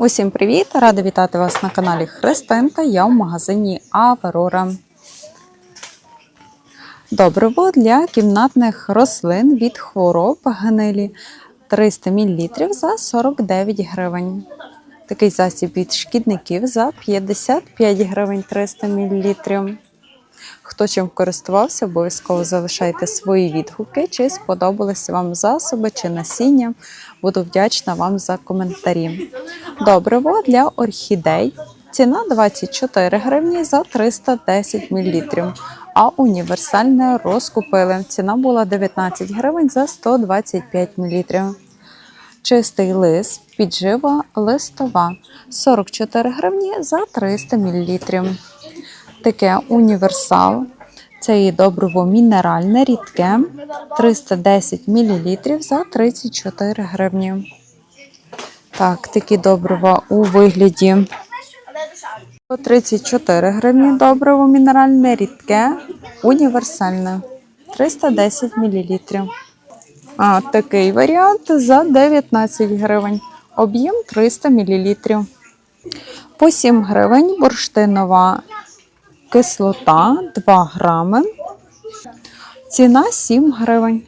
Усім привіт! Рада вітати вас на каналі Христинка. Я в магазині Аверора. Добриво для кімнатних рослин від хвороб гнилі 300 мл за 49 гривень. Такий засіб від шкідників за 55 гривень 300 мл. Хто чим користувався, обов'язково залишайте свої відгуки, чи сподобалися вам засоби чи насіння. Буду вдячна вам за коментарі. Добриво для орхідей. Ціна 24 гривні за 310 мл. А універсальне розкупили. Ціна була 19 гривень за 125 мл. Чистий лис, піджива листова 44 гривні за 300 мл. Таке універсал. Це є добриво мінеральне, рідке 310 мл за 34 гривні. Так, такі добрива у вигляді 34 гривні добриво мінеральне, рідке, універсальне 310 мл. А такий варіант за 19 гривень. Об'єм 300 мл. По 7 гривень бурштинова кислота 2 грами. Ціна 7 гривень.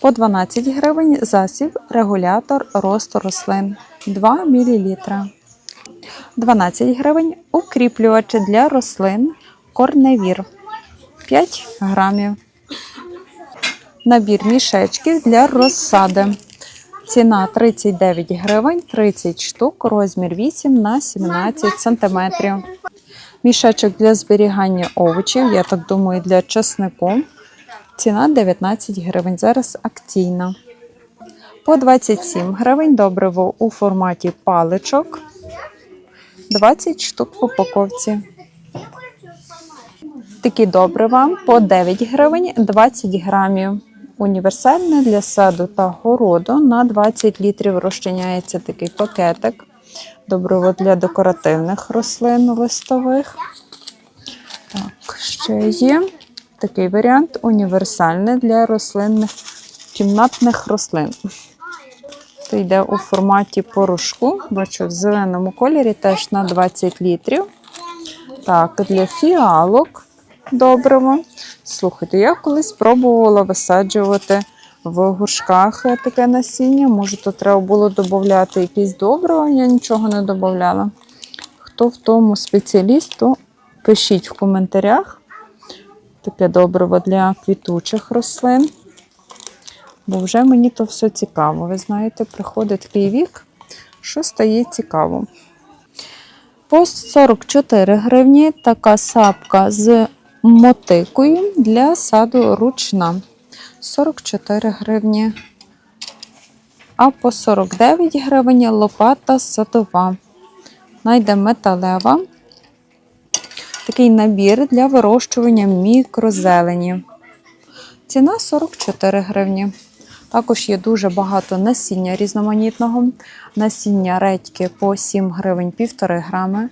По 12 гривень засіб регулятор росту рослин 2 мл. 12 гривень укріплювач для рослин корневір 5 грамів. Набір мішечків для розсади. Ціна 39 гривень, 30 штук, розмір 8 на 17 сантиметрів. Мішечок для зберігання овочів, я так думаю, для чеснику. Ціна 19 гривень. Зараз акційна. По 27 гривень добриво у форматі паличок. 20 штук в упаковці. Такі добрива по 9 гривень 20 грамів. Універсальне для саду та городу на 20 літрів розчиняється такий пакетик. Добриво для декоративних рослин листових. Так, ще є такий варіант універсальне для рослинних кімнатних рослин. Це йде у форматі порошку. Бачу, в зеленому кольорі теж на 20 літрів. Так, для фіалок добриво. Слухайте, я колись пробувала висаджувати в горшках таке насіння. Може, то треба було додати якісь добрива, я нічого не додавала. Хто в тому спеціаліст, то пишіть в коментарях. Таке добриво для квітучих рослин. Бо вже мені то все цікаво. Ви знаєте, приходить такий вік, що стає цікаво. По 44 гривні така сапка з мотикою для саду ручна. 44 гривні. А по 49 гривень лопата садова. Найде металева. Такий набір для вирощування мікрозелені. Ціна 44 гривні. Також є дуже багато насіння різноманітного. Насіння редьки по 7 гривень 1,5 грами.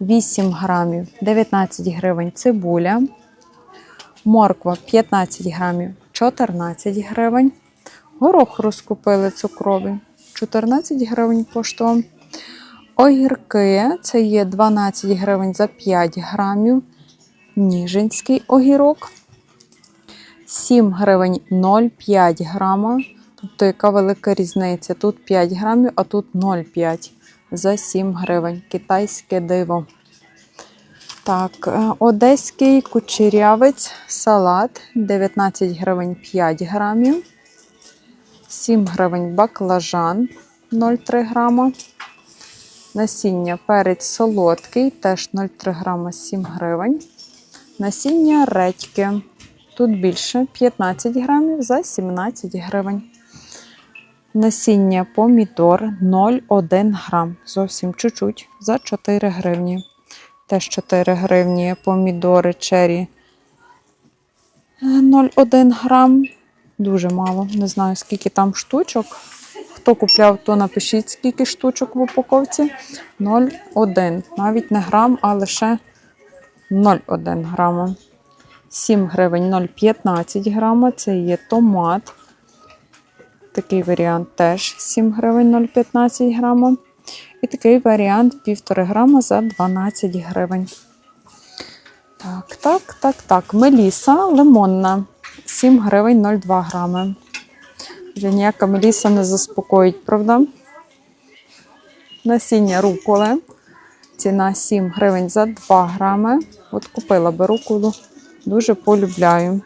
8 грамів 19 гривень цибуля, морква 15 грамів 14 гривень. Горох розкупили цукровий 14 гривень коштував. Огірки це є 12 гривень за 5 грамів. Ніжинський огірок. 7 гривень 0,5 грама. Тобто, яка велика різниця? Тут 5 грамів, а тут 0,5 за 7 гривень. Китайське диво. Так, е, одеський кучерявець салат 19 гривень 5 грамів. 7 гривень баклажан 0,3 грама. Насіння перець солодкий, теж 0,3 грама 7 гривень. Насіння редьки. Тут більше 15 грамів за 17 гривень. Насіння помідор 0,1 грам. Зовсім чуть-чуть за 4 гривні. Теж 4 гривні помідори чері 0,1 грам. Дуже мало. Не знаю, скільки там штучок. Хто купляв, то напишіть, скільки штучок в упаковці. 0,1. Навіть не грам, а лише 0,1 грама. 7 гривень 0,15 грама. Це є томат. Такий варіант теж 7 гривень 0,15 грама. І такий варіант 1,5 грама за 12 гривень. Так, так, так, так. Меліса лимонна 7 гривень 0,2 грами. Вже ніяка меліса не заспокоїть, правда? Насіння руколи. Ціна 7 гривень за 2 грами. От купила би руколу. Дуже полюбляю.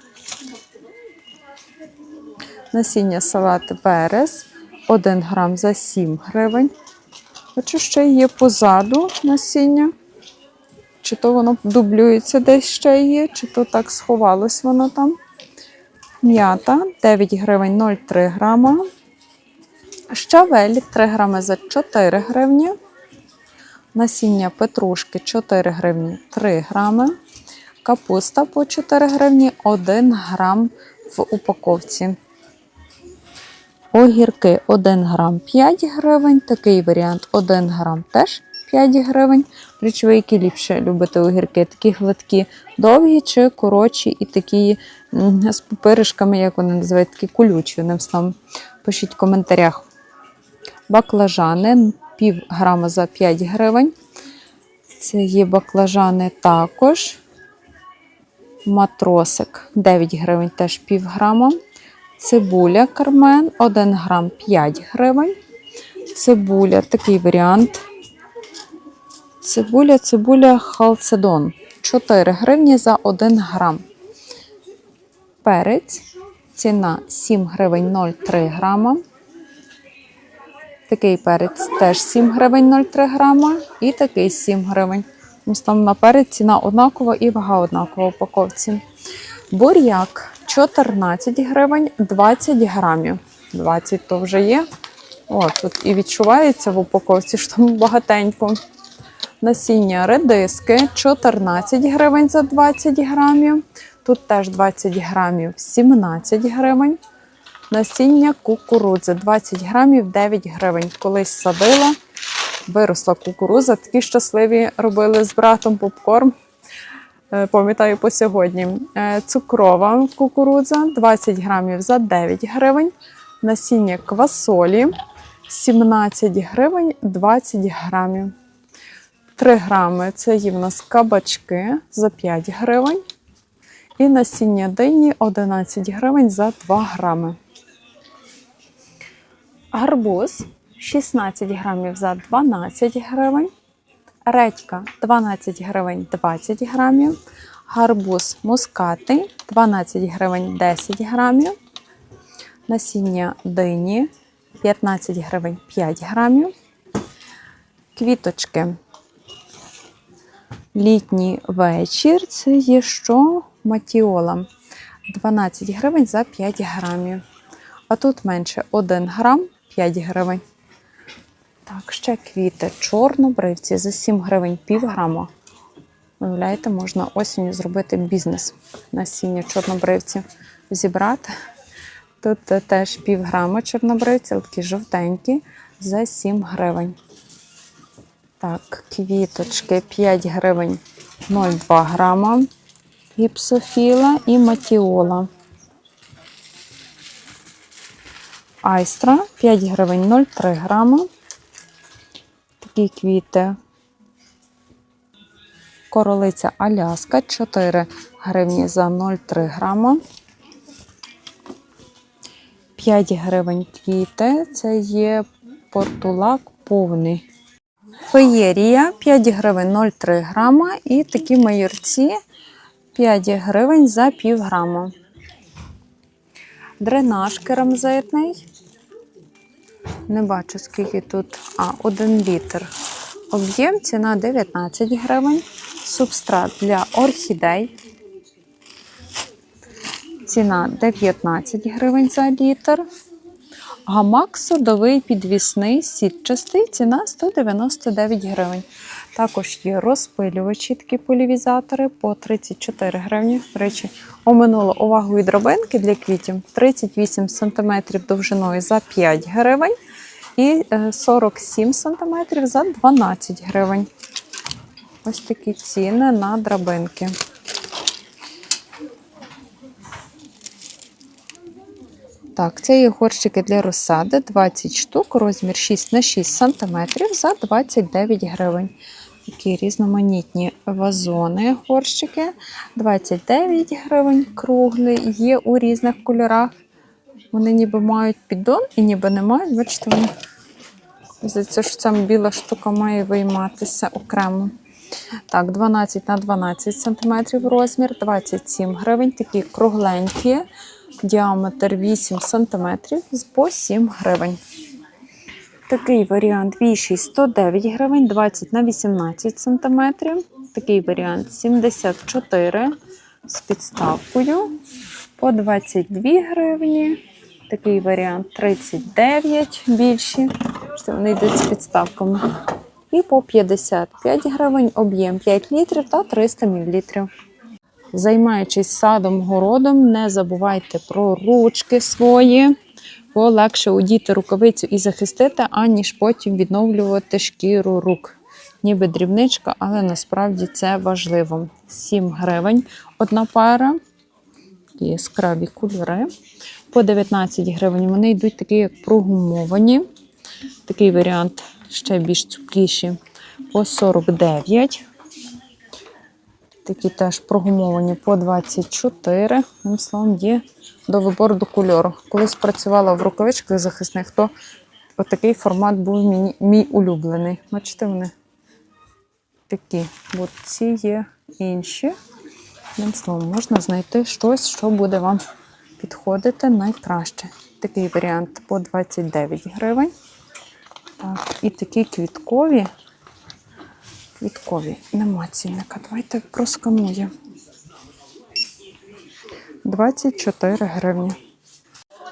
Насіння салати перес 1 грам за 7 гривень. Бачу, ще є позаду насіння. Чи то воно дублюється десь ще є, чи то так сховалось воно там. М'ята 9 гривень 0,3 грама. Щавель 3 грами за 4 гривні. Насіння петрушки 4 гривні 3 грами. Капуста по 4 гривні 1 грам в упаковці. Огірки 1 грам 5 гривень. Такий варіант 1 грам теж 5 гривень. Річ ви, які ліпше любите огірки? Такі гладкі, довгі чи коротші і такі з пупиришками, як вони називають, такі колючі одним словом. Пишіть в коментарях. Баклажани пів грама за 5 гривень. Це є баклажани також. Матросик 9 гривень, теж пів грама. Цибуля кармен 1 грам 5 гривень. Цибуля, такий варіант. Цибуля, цибуля халцедон 4 гривні за 1 грам. Перець. Ціна 7 гривень 0,3 грама. Такий перець теж 7 гривень 0,3 грама. І такий 7 гривень. Ось Там на перець ціна однакова і вага однакова в упаковці. Буряк 14 гривень 20 грамів. 20 то вже є. О, тут і відчувається в упаковці, що там багатенько. Насіння редиски 14 гривень за 20 грамів. Тут теж 20 грамів 17 гривень. Насіння кукурудзи 20 грамів 9 гривень. Колись садила, виросла кукурудза. Такі щасливі робили з братом попкорн. Е, Пам'ятаю по сьогодні. Е, Цукрова кукурудза 20 грамів за 9 гривень. Насіння квасолі 17 гривень 20 грамів. 3 грами це є в нас кабачки за 5 гривень. І насіння дині 11 гривень за 2 грами. Гарбуз 16 грамів за 12 гривень. Редька 12 гривень 20 грамів. Гарбуз мускатний 12 гривень 10 грамів. Насіння дині 15 гривень 5 грамів. Квіточки. Літній вечір це є що? Матіола. 12 гривень за 5 грамів. А тут менше 1 грам 5 гривень. Так, ще квіти. Чорнобривці за 7 гривень пів грама. Уявляєте, можна осінню зробити бізнес. Насіння чорнобривців зібрати. Тут теж пів грама чорнобривці, але такі жовтенькі, за 7 гривень. Так, квіточки 5 гривень 0,2 грама. Гіпсофіла і матіола. Айстра 5 гривень 0,3 грама. Такі квіти. Королиця Аляска 4 гривні за 0,3 грама. 5 гривень квіти. Це є портулак повний. Феєрія 5 гривень 0,3 грама. І такі майорці 5 гривень за пів грама. Дренаж керамзитний. Не бачу, скільки тут. А, 1 літр. Об'єм ціна 19 гривень. Субстрат для орхідей. Ціна 19 гривень за літр. Гамак судовий підвісний, сітчастий, ціна 199 гривень. Також є розпилювачі, такі полівізатори по 34 гривні. До речі, оминула увагу і драбинки для квітів 38 см довжиною за 5 гривень і е, 47 см за 12 гривень. Ось такі ціни на драбинки. Так, це є горщики для розсади 20 штук, розмір 6 на 6 см за 29 гривень. Такі різноманітні вазони, горщики 29 гривень круглі, є у різних кольорах. Вони ніби мають піддон і ніби не мають. Бачите, вони здається, що ця біла штука має вийматися окремо. Так, 12 на 12 см розмір, 27 гривень, такі кругленькі, діаметр 8 см по 7 гривень. Такий варіант більший 109 гривень, 20 на 18 см. Такий варіант 74 з підставкою по 22 гривні. Такий варіант 39 більші. Вони йдуть з підставками. І по 55 гривень об'єм 5 літрів та 300 мл. Займаючись садом, городом, не забувайте про ручки свої, бо легше одіти рукавицю і захистити, аніж потім відновлювати шкіру рук. Ніби дрібничка, але насправді це важливо. 7 гривень одна пара. Яскраві кольори. По 19 гривень вони йдуть такі, як прогумовані. Такий варіант ще більш цупкіші. По 49. Такі теж прогумовані по 24. Одним словом, є до вибору до кольору. Колись працювала в рукавичках захисних, то отакий формат був мій, мій улюблений. Бачите, вони такі. От ці є інші. Одним словом, можна знайти щось, що буде вам підходити найкраще. Такий варіант по 29 гривень. Так, і такі квіткові. Квіткові, нема цінника. Давайте просканую. 24 гривні.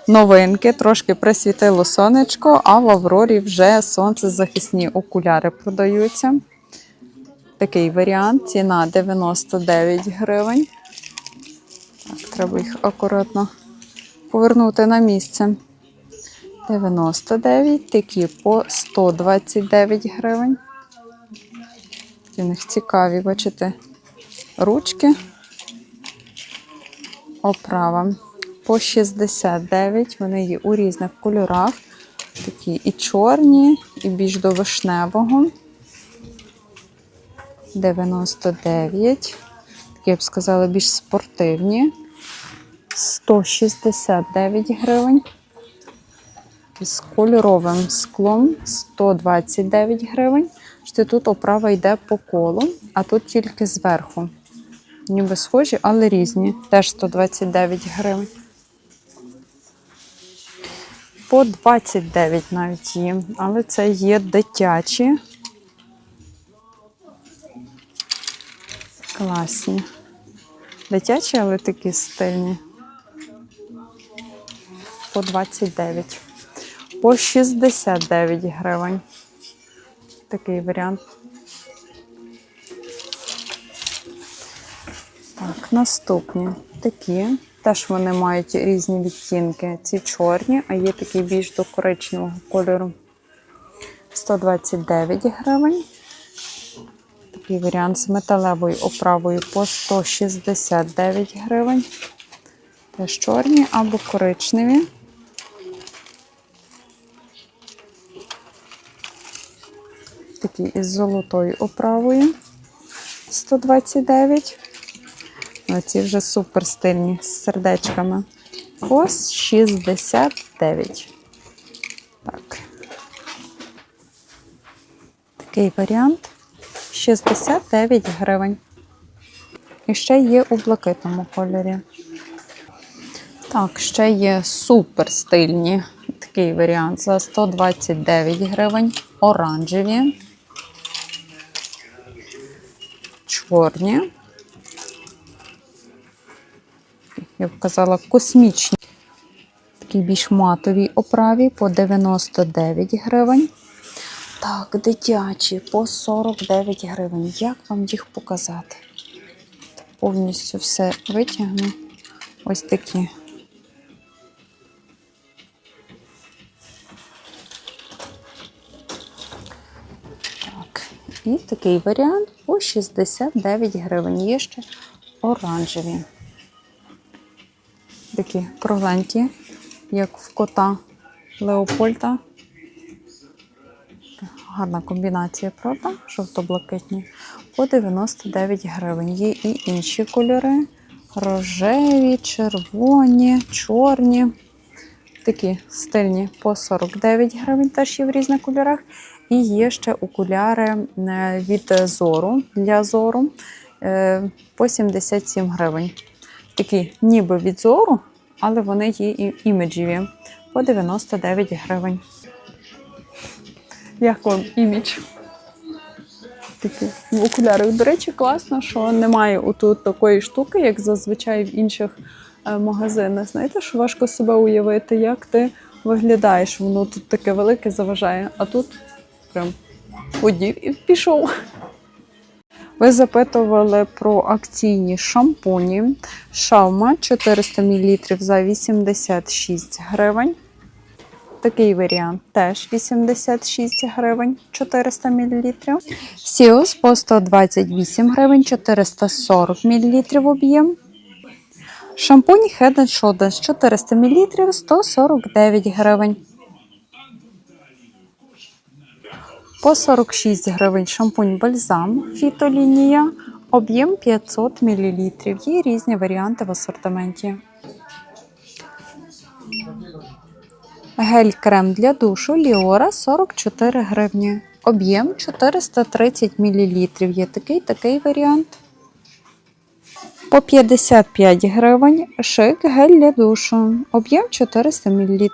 Новинки, трошки присвітило сонечко, а в Аврорі вже сонцезахисні окуляри продаються. Такий варіант. Ціна 99 гривень. Так, треба їх акуратно повернути на місце. 99, такі по 129 гривень. Них цікаві, бачите, ручки. Оправа по 69. Вони є у різних кольорах. Такі і чорні, і більш до вишневого. 99. Такі, я б сказала, більш спортивні. 169 гривень. З кольоровим склом 129 гривень. Що тут оправа йде по колу, а тут тільки зверху. Ніби схожі, але різні. Теж 129 гривень. По 29 навіть є, але це є дитячі. Класні. Дитячі, але такі стильні. По 29. По 69 гривень. Такий варіант. Так, наступні такі. Теж вони мають різні відтінки. Ці чорні, а є такі більш до коричневого кольору. 129 гривень. Такий варіант з металевою оправою по 169 гривень. Теж чорні або коричневі. Такі із золотою оправою 129. Оці вже супер стильні з сердечками. По 69. Так. Такий варіант. 69 гривень. І ще є у блакитному кольорі. Так, ще є супер стильні. Такий варіант за 129 гривень. Оранжеві. Чорні. Я б казала, космічні. Такі більш матовій оправі по 99 гривень. Так, дитячі по 49 гривень. Як вам їх показати? Повністю все витягну. Ось такі. І такий варіант по 69 гривень. Є ще оранжеві. Такі кругленькі як в кота Леопольда. Гарна комбінація, правда? Жовто-блакитні. По 99 гривень. Є і інші кольори: рожеві, червоні, чорні. Такі стильні по 49 гривень, теж є в різних кольорах. І є ще окуляри е, від зору для зору е, по 77 гривень. Такі ніби від зору, але вони є і іміджеві по 99 гривень. Як вам імідж? Такі в окулярах. До речі, класно, що немає отут такої штуки, як зазвичай в інших е, магазинах. Знаєте, що важко себе уявити, як ти виглядаєш. Воно тут таке велике заважає, а тут прям одів і пішов. Ви запитували про акційні шампуні. Шаума 400 мл за 86 гривень. Такий варіант теж 86 гривень 400 мл. Сіос по 128 гривень 440 мл об'єм. Шампунь Head Shoulders 400 мл 149 гривень. По 46 гривень шампунь бальзам фітолінія, об'єм 500 мл. Є різні варіанти в асортименті. Гель-крем для душу Ліора 44 гривні. Об'єм 430 мл. Є такий такий варіант. По 55 гривень шик гель для душу. Об'єм 400 мл.